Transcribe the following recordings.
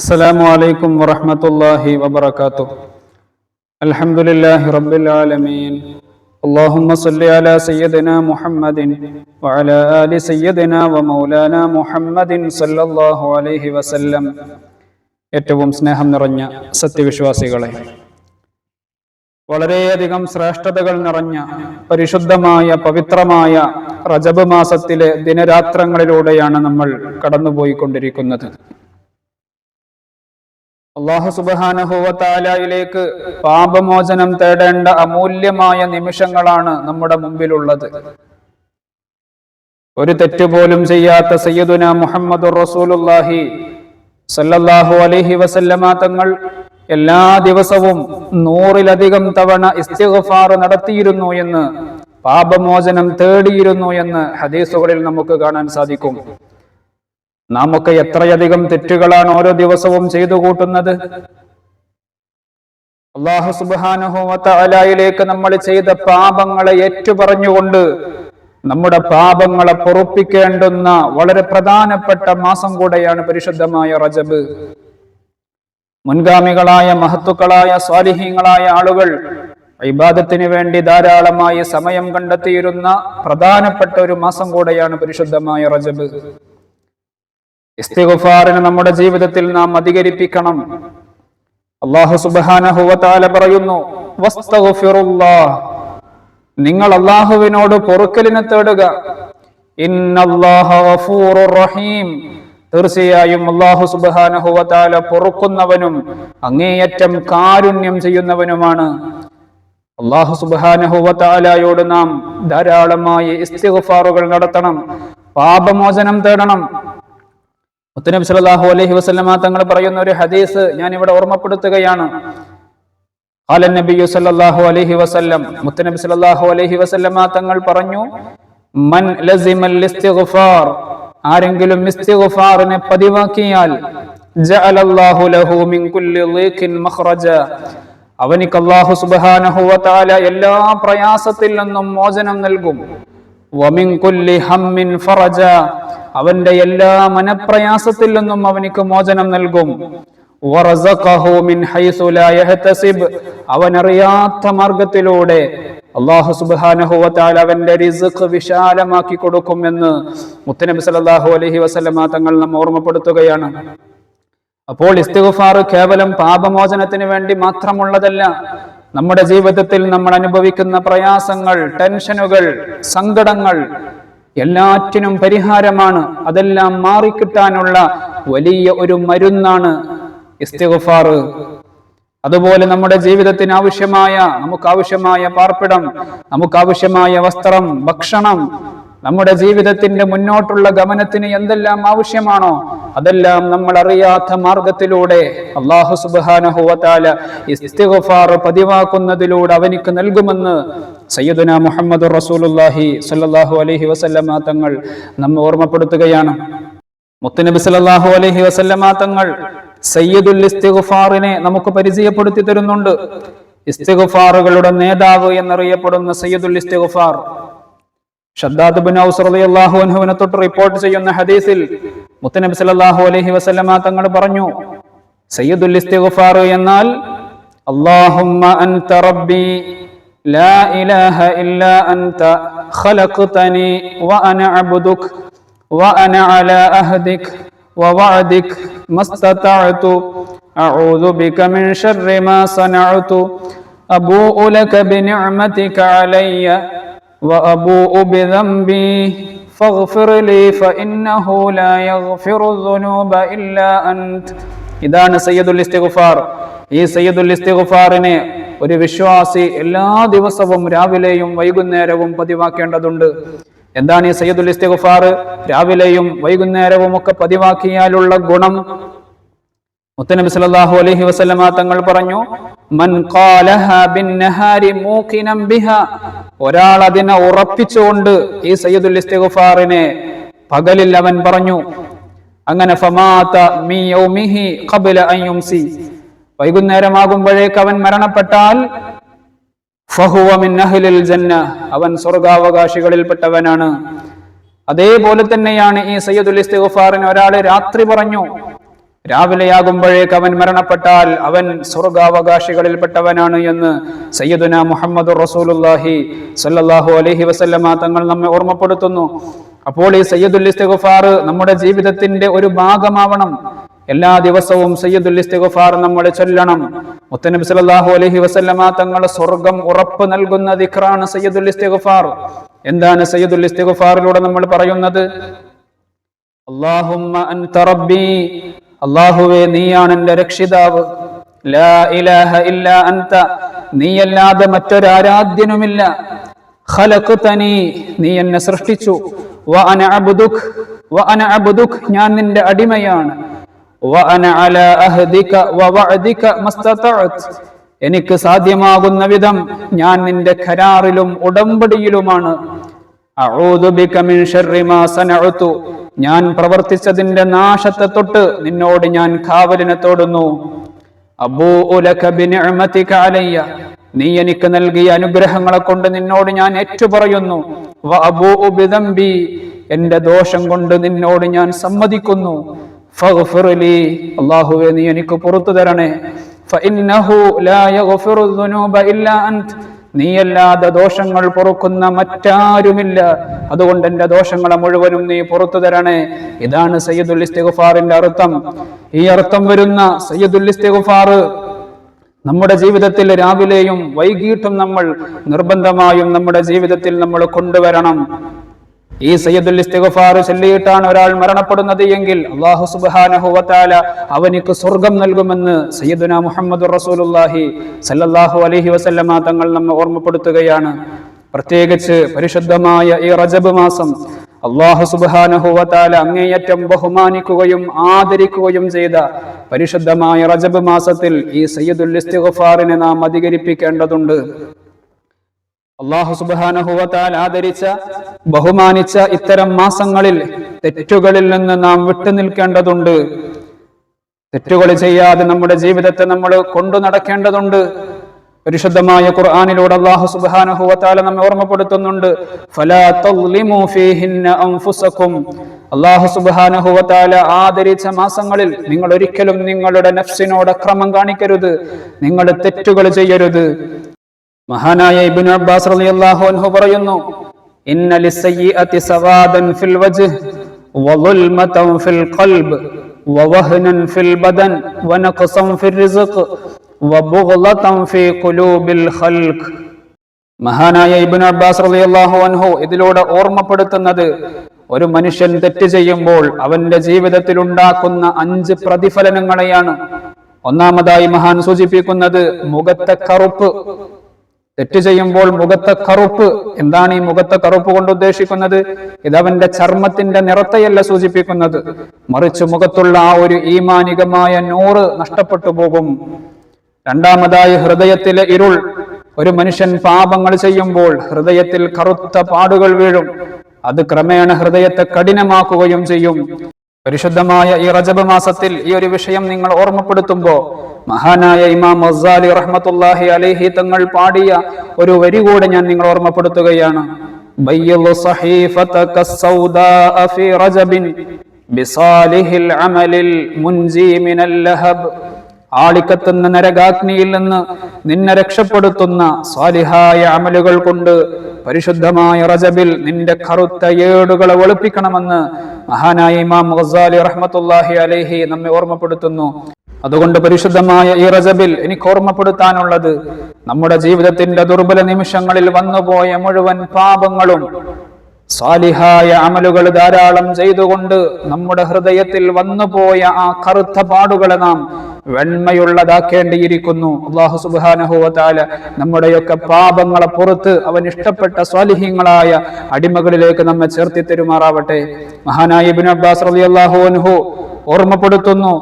السلام عليكم ورحمة الله وبركاته الحمد لله رب العالمين اللهم صل على سيدنا محمد وعلى آل سيدنا ومولانا محمد صلى الله عليه وسلم ഏറ്റവും സ്നേഹം നിറഞ്ഞ സത്യവിശ്വാസികളെ വളരെയധികം ശ്രേഷ്ഠതകൾ നിറഞ്ഞ പരിശുദ്ധമായ പവിത്രമായ റജബ് മാസത്തിലെ ദിനരാത്രങ്ങളിലൂടെയാണ് നമ്മൾ കടന്നുപോയിക്കൊണ്ടിരിക്കുന്നത് അള്ളാഹു സുബാനഹുവത്താലയിലേക്ക് പാപമോചനം തേടേണ്ട അമൂല്യമായ നിമിഷങ്ങളാണ് നമ്മുടെ മുമ്പിലുള്ളത്. ഒരു തെറ്റുപോലും ചെയ്യാത്ത സയ്യദുന മുഹമ്മദ് റസൂലുല്ലാഹി സല്ലല്ലാഹു അലൈഹി വസല്ലമ തങ്ങൾ എല്ലാ ദിവസവും നൂറിലധികം തവണ ഇസ്തിഗ്ഫാർ നടത്തിയിരുന്നു എന്ന് പാപമോചനം തേടിയിരുന്നു എന്ന് ഹദീസുകളിൽ നമുക്ക് കാണാൻ സാധിക്കും. നാം ഒക്കെ എത്രയധികം തെറ്റുകളാണ് ഓരോ ദിവസവും ചെയ്തു കൂട്ടുന്നത്. അള്ളാഹു സുബാനുഹോവത്തലായിലേക്ക് നമ്മൾ ചെയ്ത പാപങ്ങളെ ഏറ്റുപറഞ്ഞുകൊണ്ട് നമ്മുടെ പാപങ്ങളെ പൊറുപ്പിക്കേണ്ടുന്ന വളരെ പ്രധാനപ്പെട്ട മാസം കൂടെയാണ് പരിശുദ്ധമായ റജബ്. മുൻഗാമികളായ മഹത്തുക്കളായ സ്വാലിഹീങ്ങളായ ആളുകൾ ഇബാദത്തിന് വേണ്ടി ധാരാളമായി സമയം കണ്ടെത്തിയിരുന്ന പ്രധാനപ്പെട്ട ഒരു മാസം കൂടെയാണ് പരിശുദ്ധമായ റജബ്. ഇസ്തിഗുഫാറിന് നമ്മുടെ ജീവിതത്തിൽ നാം അധികരിപ്പിക്കണം. അള്ളാഹു സുബാനഹുവത്താല പറയുന്നു. നിങ്ങൾ അള്ളാഹുവിനോട് പൊറുക്കലിനെ തേടുക. റഹീം. തീർച്ചയായും അള്ളാഹു സുബാനഹുവത്താല പൊറുക്കുന്നവനും അങ്ങേയറ്റം കാരുണ്യം ചെയ്യുന്നവനുമാണ്. അള്ളാഹു സുബാനഹുവത്താലയോട് നാം ധാരാളമായി ഇസ്തിഗുഫാറുകൾ നടത്തണം പാപമോചനം തേടണം. മുത്തനബി സല്ലല്ലാഹു അലൈഹി വസല്ലമ തങ്ങൾ പറയുന്ന ഒരു ഹദീസ് ഞാൻ ഇവിടെ ഓർമ്മപ്പെടുത്തുകയാണ്. ഖാല നബിയു സല്ലല്ലാഹു അലൈഹി വസല്ലം. മുത്തനബി സല്ലല്ലാഹു അലൈഹി വസല്ലമ തങ്ങൾ പറഞ്ഞു മൻ ലസിമൽ ഇസ്തിഗ്ഫാർ ആരെങ്കിലും ഇസ്തിഗ്ഫാറിനെ പതിവാക്കിയാൽ ജഅലല്ലാഹു ലഹു മിൻ കുല്ലി ളീഖിൻ മഖ്റജ. അവനിക്ക് അല്ലാഹു സുബ്ഹാനഹു വ തആല എല്ലാ പ്രയാസത്തിൽ നിന്നും മോചനം നൽകും. അവന്റെ എല്ലാ മനപ്രയാസത്തിൽ നിന്നും അവനിക്ക് മോചനം നൽകും. അവൻ അറിയാത്ത മാർഗത്തിലൂടെ അള്ളാഹു സുബ്ഹാനഹു വ അവന്റെ റിസ്ക് വിശാലമാക്കി കൊടുക്കും എന്ന് മുത്തനബി സലാഹു അലഹി വസല്ലമ തങ്ങൾ നമ്മെ ഓർമ്മപ്പെടുത്തുകയാണ്. അപ്പോൾ ഇസ്തിഗുഫാർ കേവലം പാപമോചനത്തിന് വേണ്ടി മാത്രമുള്ളതല്ല നമ്മുടെ ജീവിതത്തിൽ നമ്മൾ അനുഭവിക്കുന്ന പ്രയാസങ്ങൾ ടെൻഷനുകൾ സങ്കടങ്ങൾ എല്ലാറ്റിനും പരിഹാരമാണ്. അതെല്ലാം മാറിക്കിട്ടാനുള്ള വലിയ ഒരു മരുന്നാണ് ഇസ്തിഗ്ഫാർ. അതുപോലെ നമ്മുടെ ജീവിതത്തിന് ആവശ്യമായ നമുക്ക് ആവശ്യമായ പാർപ്പിടം നമുക്ക് ആവശ്യമായ വസ്ത്രം ഭക്ഷണം നമ്മുടെ ജീവിതത്തിന്റെ മുന്നോട്ടുള്ള ഗമനത്തിന് എന്തെല്ലാം ആവശ്യമാണോ അതെല്ലാം നമ്മൾ അറിയാത്ത മാർഗത്തിലൂടെ അള്ളാഹു സുബാനഹുവത്താല പതിവാക്കുന്നതിലൂടെ അവനിക്ക് നൽകുമെന്ന് സയ്യദുന മുഹമ്മദ് റസൂലുല്ലാഹി സല്ലാഹു അലഹി വസല്ലമ തങ്ങൾ നമ്മെ ഓർമ്മപ്പെടുത്തുകയാണ്. മുത്തുനബി സല്ലാഹു അലഹി വസല്ലമ തങ്ങൾ സയ്യദുൽ ഇസ്തിഗുഫാറിനെ നമുക്ക് പരിചയപ്പെടുത്തി തരുന്നുണ്ട്. ഇസ്തിഗുഫാറുകളുടെ നേതാവ് എന്നറിയപ്പെടുന്ന സയ്യദുൽ ഇസ്തിഗ്ഫാർ ഷദ്ദാദ് ബിൻ ഔസ് റളിയല്ലാഹു അൻഹുവിനെ തൊട്ട് റിപ്പോർട്ട് ചെയ്യുന്ന ഹദീസിൽ മുത്തനബി സല്ലല്ലാഹു അലൈഹി വസല്ലമ തങ്ങൾ പറഞ്ഞു സയ്യിദുൽ ഇസ്തിഗ്ഫാർ എന്നാൽ അല്ലാഹുമ്മ അൻത റബ്ബി ലാ ഇലാഹ ഇല്ലാ അൻത ഖലഖതനി വഅന അബ്ദുക وأنا على أهدك ووعدك ما استطعت أعوذ بك من شر ما صنعت أبوء لك بنعمتك علي وأبوء بذنبي فاغفر لي فإنه لا يغفر الذنوب إلا أنت ഇതാണ് സയ്യദുൽ ഇസ്തിഗ്ഫാർ ഈ സയ്യദുൽ ഇസ്തിഗ്ഫാറിനെ ഒരു വിശ്വാസി എല്ലാ ദിവസവും രാവിലെയും വൈകുന്നേരവും പതിവാക്കേണ്ടതുണ്ട് എന്താണ് ഈ സയ്യദുൽ ഇസ്തിഗ്ഫാർ രാവിലെയും വൈകുന്നേരവും ഒക്കെ പതിവാക്കിയാലുള്ള ഗുണം മുത്തനബി സല്ലല്ലാഹു അലൈഹി വസല്ലമ തങ്ങൾ പറഞ്ഞു മൻ ഖാലഹ ബിന്നഹാരി മൂഖിനം ബിഹ ഒരാൾ അതിനെ ഉറപ്പിച്ചുകൊണ്ട് ഈ സയ്യിദുൽ ഇസ്തിഗ്ഫാറിനെ പകലിൽ അവൻ പറഞ്ഞു അങ്ങനെ ഫമാത മി യൗമിഹി ഖബല അൻ യുംസി. വൈകുന്നേരമാകുമ്പോഴേക്ക് അവൻ മരണപ്പെട്ടാൽ ഫഹുവ മിൻ അഹ്ലിൽ ജന്ന അവൻ സ്വർഗാവകാശികളിൽപ്പെട്ടവനാണ്. അതേപോലെ തന്നെയാണ് ഈ സയ്യിദുൽ ഇസ്തിഗുഫാറിന് ഒരാൾ രാത്രി പറഞ്ഞു രാവിലെയാകുമ്പോഴേക്ക് അവൻ മരണപ്പെട്ടാൽ അവൻ സ്വർഗാവകാശികളിൽപ്പെട്ടവനാണ് എന്ന് സയ്യദുന മുഹമ്മദ് റസൂലുല്ലാഹി സല്ലാഹു അലഹി വസല്ലമ തങ്ങൾ നമ്മെ ഓർമ്മപ്പെടുത്തുന്നു. അപ്പോൾ ഈ സയ്യദുൽ ഇസ്തിഗുഫാർ നമ്മുടെ ജീവിതത്തിന്റെ ഒരു ഭാഗമാവണം. എല്ലാ ദിവസവും സയ്യദുൽ ഇസ്തിഗുഫാർ നമ്മൾ ചൊല്ലണം. മുത്തനബി സല്ലല്ലാഹു അലൈഹി വസല്ലമ തങ്ങൾ സ്വർഗം ഉറപ്പ് നൽകുന്ന ദിക്റാണ് സയ്യദുൽ ഇസ്തിഗുഫാർ. എന്താണ് സയ്യദുൽ ഇസ്തിഗുഫാറിലൂടെ നമ്മൾ പറയുന്നത്? അല്ലാഹുമ്മ അൻത റബ്ബി അല്ലാഹുവേ നീയാണ് എന്റെ രക്ഷിതാവ്. ലാ ഇലാഹ ഇല്ല അൻത. നീയല്ലാതെ മറ്റൊരാരാധ്യനുമില്ല. ഖലഖ്തനി നീ എന്നെ സൃഷ്ടിച്ചു. വ അന അബ്ദുക് വ അന അബ്ദുക് ഞാൻ നിന്റെ അടിമയാണ്. വ അന അലാ അഹ്ദിക വ വഅദിക മസ്തതഅത്. എനിക്ക് സാധ്യമാകുന്ന വിധം ഞാൻ നിന്റെ കരാറിലും ഉടമ്പടിയിലുമാണ്. അഊദു ബിക മിൻ ശർരി മാ സനഅതു ഞാൻ പ്രവർത്തിച്ചതിന്റെ നാശത്തെ തൊട്ട് നിന്നോട് ഞാൻ കാവലിനെ തോടുന്നു. ബിനിഅമതിക അലയ്യ നീ എനിക്ക് നൽകിയ അനുഗ്രഹങ്ങളെ കൊണ്ട് നിന്നോട് ഞാൻ ഏറ്റുപറയുന്നു. പറയുന്നു അബൂഉ ബിദംബി എന്റെ ദോഷം കൊണ്ട് നിന്നോട് ഞാൻ സമ്മതിക്കുന്നു. അല്ലാഹുവേ നീ എനിക്ക് പുറത്തു തരണേ. നീയല്ലാതെ ദോഷങ്ങൾ പൊറുക്കുന്ന മറ്റാരുമില്ല. അതുകൊണ്ട് എന്റെ ദോഷങ്ങളെ മുഴുവനും നീ പുറത്തു തരണേ. ഇതാണ് സയ്യിദുൽ ഇസ്തിഗുഫാറിന്റെ അർത്ഥം. ഈ അർത്ഥം വരുന്ന സയ്യിദുൽ ഇസ്തിഗ്ഫാർ നമ്മുടെ ജീവിതത്തിൽ രാവിലെയും വൈകിട്ടും നമ്മൾ നിർബന്ധമായും നമ്മുടെ ജീവിതത്തിൽ നമ്മൾ കൊണ്ടുവരണം. ഈ സയ്യദുൽ ഇസ്തിഗ്ഫാർ ചൊല്ലിയിട്ടാണ് ഒരാൾ മരണപ്പെടുന്നത് എങ്കിൽ അള്ളാഹു തആല അവനിക്ക് സ്വർഗം നൽകുമെന്ന് സയ്യിദുനാ മുഹമ്മദ് റസൂലുള്ളാഹി സല്ലല്ലാഹു അലൈഹി വസല്ലമ തങ്ങൾ നമ്മെ ഓർമ്മപ്പെടുത്തുകയാണ്. പ്രത്യേകിച്ച് പരിശുദ്ധമായ ഈ റജബ് മാസം അള്ളാഹു വതആല അങ്ങേയറ്റം ബഹുമാനിക്കുകയും ആദരിക്കുകയും ചെയ്ത പരിശുദ്ധമായ റജബ് മാസത്തിൽ ഈ സയ്യിദുൽ ഇസ്തിഗ്ഫാറിനെ നാം അധികരിപ്പിക്കേണ്ടതുണ്ട്. അള്ളാഹു സുബാനഹുവത്താൽ ആദരിച്ച ബഹുമാനിച്ച ഇത്തരം മാസങ്ങളിൽ തെറ്റുകളിൽ നിന്ന് നാം വിട്ടുനിൽക്കേണ്ടതുണ്ട് തെറ്റുകൾ ചെയ്യാതെ നമ്മുടെ ജീവിതത്തെ നമ്മൾ കൊണ്ടു നടക്കേണ്ടതുണ്ട്. പരിശുദ്ധമായ ഖുർആാനിലൂടെ അള്ളാഹു സുബാനഹുവത്താല നമ്മെ ഓർമ്മപ്പെടുത്തുന്നുണ്ട്. അള്ളാഹു സുബാനഹുവത്താല ആദരിച്ച മാസങ്ങളിൽ നിങ്ങൾ ഒരിക്കലും നിങ്ങളുടെ നഫ്സിനോട് അക്രമം കാണിക്കരുത്. നിങ്ങൾ തെറ്റുകൾ ചെയ്യരുത്. മഹാനായ ഇബിൻ അബ്ബാസ് റളിയല്ലാഹു അൻഹു പറയുന്നു ഇന്ന സവാദൻ ഫിൽ വജ്ഹ് ഫിൽ ഖൽബ് ഫിൽ ബദൻ ഫിൽ റിസ്ഖ് ഖുലൂബിൽ മഹാനായ ഇബ്നു അബ്ബാസ് റളിയല്ലാഹു അൻഹു ഇതിലൂടെ ഓർമ്മപ്പെടുത്തുന്നത് ഒരു മനുഷ്യൻ തെറ്റ് ചെയ്യുമ്പോൾ അവന്റെ ജീവിതത്തിൽ ഉണ്ടാക്കുന്ന അഞ്ച് പ്രതിഫലനങ്ങളെയാണ്. ഒന്നാമതായി മഹാൻ സൂചിപ്പിക്കുന്നത് മുഖത്തെ കറുപ്പ് തെറ്റ് ചെയ്യുമ്പോൾ മുഖത്തെ കറുപ്പ്. എന്താണ് ഈ മുഖത്തെ കറുപ്പ് കൊണ്ട് ഉദ്ദേശിക്കുന്നത്? ഇത് അവന്റെ ചർമ്മത്തിന്റെ നിറത്തെയല്ല സൂചിപ്പിക്കുന്നത്. മറിച്ച് മുഖത്തുള്ള ആ ഒരു ഈമാനികമായ നൂറ് നഷ്ടപ്പെട്ടു പോകും. രണ്ടാമതായി ഹൃദയത്തിലെ ഇരുൾ. ഒരു മനുഷ്യൻ പാപങ്ങൾ ചെയ്യുമ്പോൾ ഹൃദയത്തിൽ കറുത്ത പാടുകൾ വീഴും. അത് ക്രമേണ ഹൃദയത്തെ കഠിനമാക്കുകയും ചെയ്യും. പരിശുദ്ധമായ ഈ റജബ് മാസത്തിൽ ഈ ഒരു വിഷയം നിങ്ങൾ ഓർമ്മപ്പെടുത്തുമ്പോ മഹാനായ ഇമാം മസാലി റഹ്മത്തുല്ലാഹി അലേഹി തങ്ങൾ പാടിയ ഒരു വരി കൂടെ ഞാൻ നിങ്ങൾ ഓർമ്മപ്പെടുത്തുകയാണ്. ആളിക്കത്തുന്ന നരകാഗ്നിയിൽ നിന്ന് നിന്നെ രക്ഷപ്പെടുത്തുന്ന സ്വാലിഹായ അമലുകൾ കൊണ്ട് പരിശുദ്ധമായ റജബിൽ നിന്റെ കറുത്ത ഏടുകളെ ഒളിപ്പിക്കണമെന്ന് മഹാനായ ഇമാം ഗസാലി റഹ്മത്തുല്ലാഹി അലേഹി നമ്മെ ഓർമ്മപ്പെടുത്തുന്നു. അതുകൊണ്ട് പരിശുദ്ധമായ ഈ റജബിൽ എനിക്ക് ഓർമ്മപ്പെടുത്താനുള്ളത് നമ്മുടെ ജീവിതത്തിന്റെ ദുർബല നിമിഷങ്ങളിൽ വന്നുപോയ മുഴുവൻ പാപങ്ങളും സാലിഹായ അമലുകൾ ധാരാളം ചെയ്തുകൊണ്ട് നമ്മുടെ ഹൃദയത്തിൽ വന്നുപോയ ആ കറുത്ത പാടുകളെ നാം വെണ്മയുള്ളതാക്കേണ്ടിയിരിക്കുന്നു. അള്ളാഹു സുബാനഹുവത്താല നമ്മുടെയൊക്കെ പാപങ്ങളെ പുറത്ത് അവൻ ഇഷ്ടപ്പെട്ട സ്വാലിഹ്യങ്ങളായ അടിമകളിലേക്ക് നമ്മെ ചേർത്തി തെരുമാറാവട്ടെ. മഹാനായ ഇബിൻ അബ്ബാസ് റളിയല്ലാഹു അൻഹു ഓർമ്മപ്പെടുത്തുന്നു.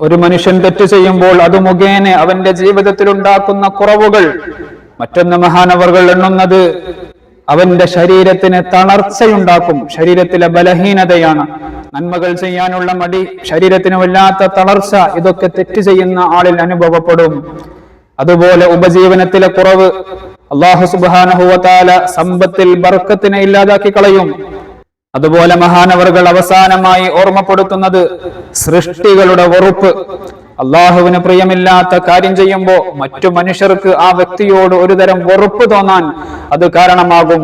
ഒരു മനുഷ്യൻ തെറ്റ് ചെയ്യുമ്പോൾ അത് മുഖേന അവന്റെ ജീവിതത്തിൽ ഉണ്ടാക്കുന്ന കുറവുകൾ മറ്റൊന്ന് മഹാനവറുകൾ എണ്ണുന്നത് അവന്റെ ശരീരത്തിന് തളർച്ചയുണ്ടാക്കും. ശരീരത്തിലെ ബലഹീനതയാണ്. നന്മകൾ ചെയ്യാനുള്ള മടി ശരീരത്തിന് വല്ലാത്ത തളർച്ച ഇതൊക്കെ തെറ്റ് ചെയ്യുന്ന ആളിൽ അനുഭവപ്പെടും. അതുപോലെ ഉപജീവനത്തിലെ കുറവ് അള്ളാഹു സുബാനഹുവത്താല സമ്പത്തിൽ ബർക്കത്തിനെ ഇല്ലാതാക്കി കളയും. അതുപോലെ മഹാനവറുകൾ അവസാനമായി ഓർമ്മപ്പെടുത്തുന്നത് സൃഷ്ടികളുടെ വെറുപ്പ്. അള്ളാഹുവിന് പ്രിയമില്ലാത്ത കാര്യം ചെയ്യുമ്പോൾ മറ്റു മനുഷ്യർക്ക് ആ വ്യക്തിയോട് ഒരുതരം വെറുപ്പ് തോന്നാൻ അത് കാരണമാകും.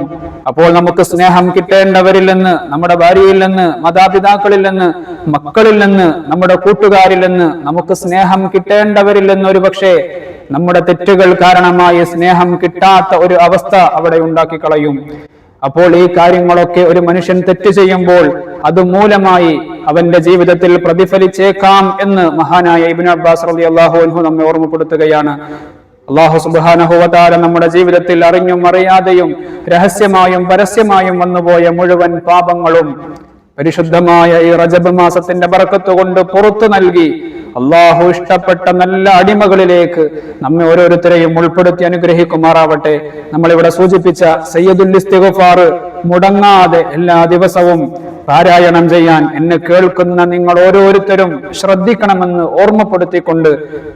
അപ്പോൾ നമുക്ക് സ്നേഹം കിട്ടേണ്ടവരിൽ നിന്ന് നമ്മുടെ ഭാര്യയിൽ നിന്ന് മാതാപിതാക്കളിൽ നിന്ന് മക്കളിൽ നിന്ന് നമ്മുടെ കൂട്ടുകാരിൽ നിന്ന് നമുക്ക് സ്നേഹം കിട്ടേണ്ടവരിൽ നിന്ന് ഒരു പക്ഷേ നമ്മുടെ തെറ്റുകൾ കാരണമായി സ്നേഹം കിട്ടാത്ത ഒരു അവസ്ഥ അവിടെ ഉണ്ടാക്കി കളയും അപ്പോൾ ഈ കാര്യങ്ങളൊക്കെ ഒരു മനുഷ്യൻ തെറ്റ് ചെയ്യുമ്പോൾ അത് മൂലമായി അവന്റെ ജീവിതത്തിൽ പ്രതിഫലിച്ചേക്കാം എന്ന് മഹാനായ ഇബിൻ അബ്ബാസ് റലി അള്ളാഹു അൻഹു നമ്മെ ഓർമ്മപ്പെടുത്തുകയാണ്. അള്ളാഹു സുബാനഹുവതാര നമ്മുടെ ജീവിതത്തിൽ അറിഞ്ഞും അറിയാതെയും രഹസ്യമായും പരസ്യമായും വന്നുപോയ മുഴുവൻ പാപങ്ങളും പരിശുദ്ധമായ ഈ റജബ് മാസത്തിന്റെ ബറക്കത്ത് കൊണ്ട് പുറത്തു നൽകി അള്ളാഹു ഇഷ്ടപ്പെട്ട നല്ല അടിമകളിലേക്ക് നമ്മെ ഓരോരുത്തരെയും ഉൾപ്പെടുത്തി അനുഗ്രഹിക്കുമാറാവട്ടെ. നമ്മളിവിടെ സൂചിപ്പിച്ച സയ്യദുൽ ഇസ്തിഗുഫാർ മുടങ്ങാതെ എല്ലാ ദിവസവും പാരായണം ചെയ്യാൻ എന്നെ കേൾക്കുന്ന നിങ്ങൾ ഓരോരുത്തരും ശ്രദ്ധിക്കണമെന്ന് ഓർമ്മപ്പെടുത്തിക്കൊണ്ട്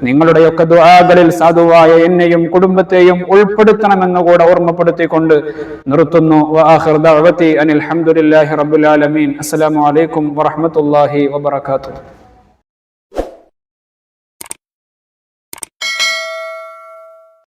നിങ്ങളുടെയൊക്കെ ദുആകളിൽ സാധുവായ എന്നെയും കുടുംബത്തെയും ഉൾപ്പെടുത്തണമെന്ന് കൂടെ ഓർമ്മപ്പെടുത്തിക്കൊണ്ട് നിർത്തുന്നു. അനിൽ ഹംദുലില്ലാഹി റബ്ബിൽ ആലമീൻ. അസ്സലാമു അലൈക്കും വറഹ്മത്തുള്ളാഹി വബറകാതുഹു.